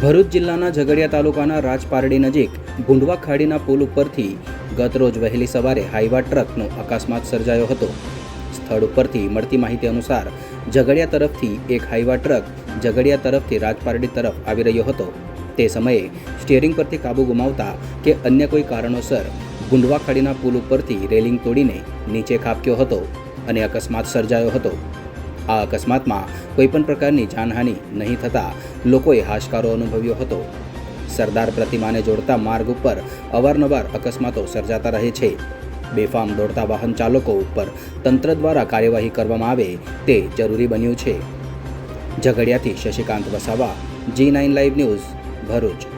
ભરૂચ જિલ્લાના ઝઘડિયા તાલુકાના રાજપારડી નજીક ભૂંડવા ખાડીના પુલ ઉપરથી ગતરોજ વહેલી સવારે હાઈવા ટ્રકનો અકસ્માત સર્જાયો હતો. સ્થળ ઉપરથી મળતી માહિતી અનુસાર ઝઘડિયા તરફથી એક હાઈવા ટ્રક ઝઘડિયા તરફથી રાજપારડી તરફ આવી રહ્યો હતો. તે સમયે સ્ટિયરિંગ પરથી કાબુ ગુમાવતા કે અન્ય કોઈ કારણોસર ગુંડવા ખાડીના પુલ ઉપરથી રેલિંગ તોડીને નીચે ખાબક્યો હતો અને અકસ્માત સર્જાયો હતો. આ અકસ્માતમાં કોઈપણ પ્રકારની જાનહાનિ નહીં થતાં લોકોએ હાશકારો અનુભવ્યો હતો. સરદાર પ્રતિમાને જોડતા માર્ગ ઉપર અવારનવાર અકસ્માતો સર્જાતા રહે છે. બેફામ દોડતા વાહન ચાલકો ઉપર તંત્ર દ્વારા કાર્યવાહી કરવામાં આવે તે જરૂરી બન્યું છે. ઝઘડિયાથી Shashikant Vasava G nine live news Bharuch.